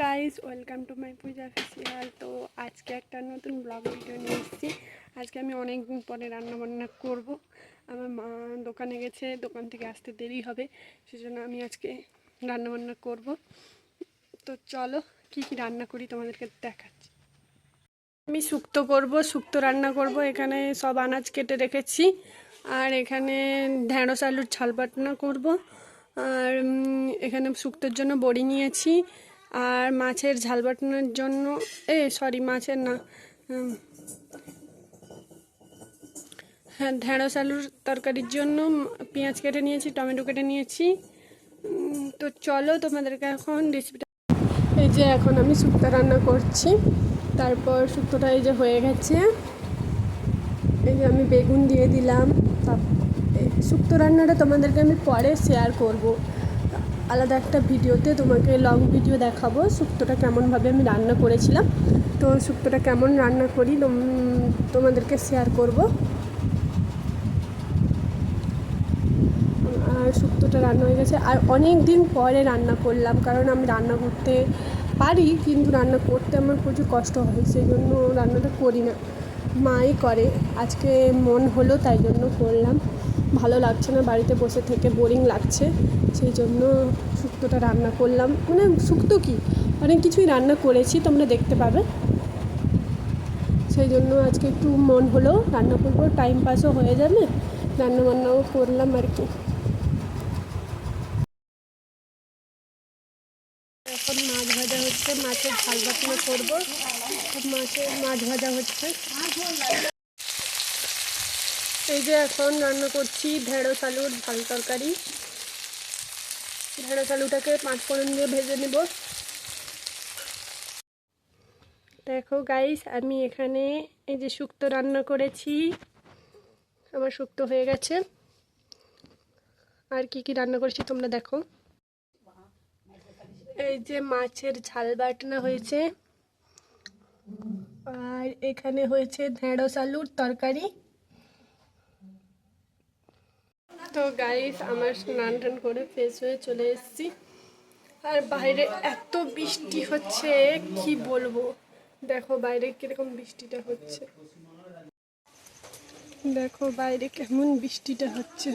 Guys welcome to my Puja facial তো আজকে একটা নতুন ব্লগ ভিডিও নিয়ে এসেছি। আজকে আমি অনেক দিন পরে রান্না বান্না করব। আমার মা দোকানে গেছে, দোকান থেকে আসতে দেরি হবে, সেজন্য আমি আজকে রান্না বান্না করব। তো চলো, কি কি রান্না করি তোমাদেরকে দেখাচ্ছি। আমি শুক্তো করব, শুক্তো রান্না করব। এখানে সব আনাজ কেটে রেখেছি। আর এখানে ঢেঁড়স, আলুর ঝাল বাটনা করব। আর এখানে শুক্তোর জন্য বড়ি নিয়েছি। আর মাছের ঝাল বাটনার জন্য, এ সরি মাছের না হ্যাঁ ঢেঁড়স আলুর তরকারির জন্য পেঁয়াজ কেটে নিয়েছি, টমেটো কেটে নিয়েছি। তো চলো তোমাদেরকে এখন রেসিপিটা এই যে এখন আমি শুক্তো রান্না করছি। তারপর শুক্তোটা এই যে হয়ে গেছে। এই যে আমি বেগুন দিয়ে দিলাম। শুক্তো রান্নাটা তোমাদেরকে আমি পরে শেয়ার করব। আলাদা একটা ভিডিওতে তোমাকে লং ভিডিও দেখাবো, শুক্তোটা কেমনভাবে আমি রান্না করেছিলাম। তো শুক্তোটা কেমন রান্না করি তোমাদেরকে শেয়ার করব। আর শুক্তোটা রান্না হয়ে গেছে। আর অনেক দিন পরে রান্না করলাম, কারণ আমি রান্না করতে পারি, কিন্তু রান্না করতে আমার প্রচুর কষ্ট হয়, সেই জন্য রান্নাটা করি না। মাই করে, আজকে মন হলো তাই জন্য করলাম। ভালো লাগছে না, বাড়িতে বসে থেকে বোরিং লাগছে, সেই জন্য শুক্তোটা রান্না করলাম। মানে শুক্তো কি? অনেক কিছুই রান্না করেছি, তোমরা দেখতে পাবে। সেই জন্য আজকে একটু মন হলো, রান্না করব টাইম পাসও হয়ে যাবে, রান্না বান্নাও করলাম আর কি। এখন মাছ ভাজা হচ্ছে, মাছের ঝাল বাটনা করব। মাছের মাছ ভাজা হচ্ছে। এই যে এখন রান্না করছি ঢেঁড়স আলুর ঝাল তরকারি। ঢেঁড়স আলুটাকে পাঁচ ফোড়ন দিয়ে ভেজে নেব। দেখো গাইস আমি এখানে এই যে শুক্তো রান্না করেছি। আমার শুক্তো হয়ে গেছে। আর কি কি রান্না করেছি তোমরা দেখো। এই যে মাছের ঝাল বাটনা হয়েছে। আর এখানে হয়েছে ঢেঁড়স আলুর তরকারি। তো গাইস আমার স্নান টান করে ফ্রেশ হয়ে চলে এসেছি। আর বাইরে এত বৃষ্টি হচ্ছে, কি বলব? দেখো বাইরে কীরকম বৃষ্টিটা হচ্ছে। দেখো বাইরে কেমন বৃষ্টিটা হচ্ছে।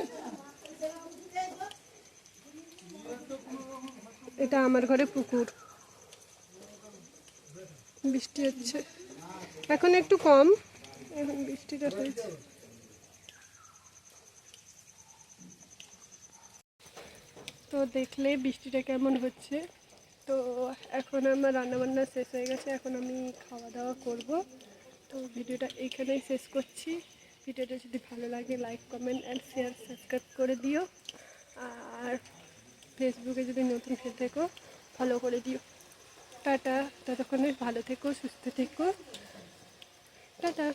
এটা আমার ঘরে পুকুর। বৃষ্টি হচ্ছে। এখন একটু কম। এখন বৃষ্টিটা হয়েছে। তো দেখলে বৃষ্টিটা কেমন হচ্ছে। তো এখন আমার রান্নাবান্না শেষ হয়ে গেছে, এখন আমি খাওয়া দাওয়া করব। তো ভিডিওটা এইখানেই শেষ করছি। ভিডিওটা যদি ভালো লাগে like comment and share subscribe করে দিও। আর ফেসবুকে যদি নতুন হয়ে থেকো ফলো করে দিও। টাটা, ততক্ষণে ভালো থেকো, সুস্থ থেকো। টাটা।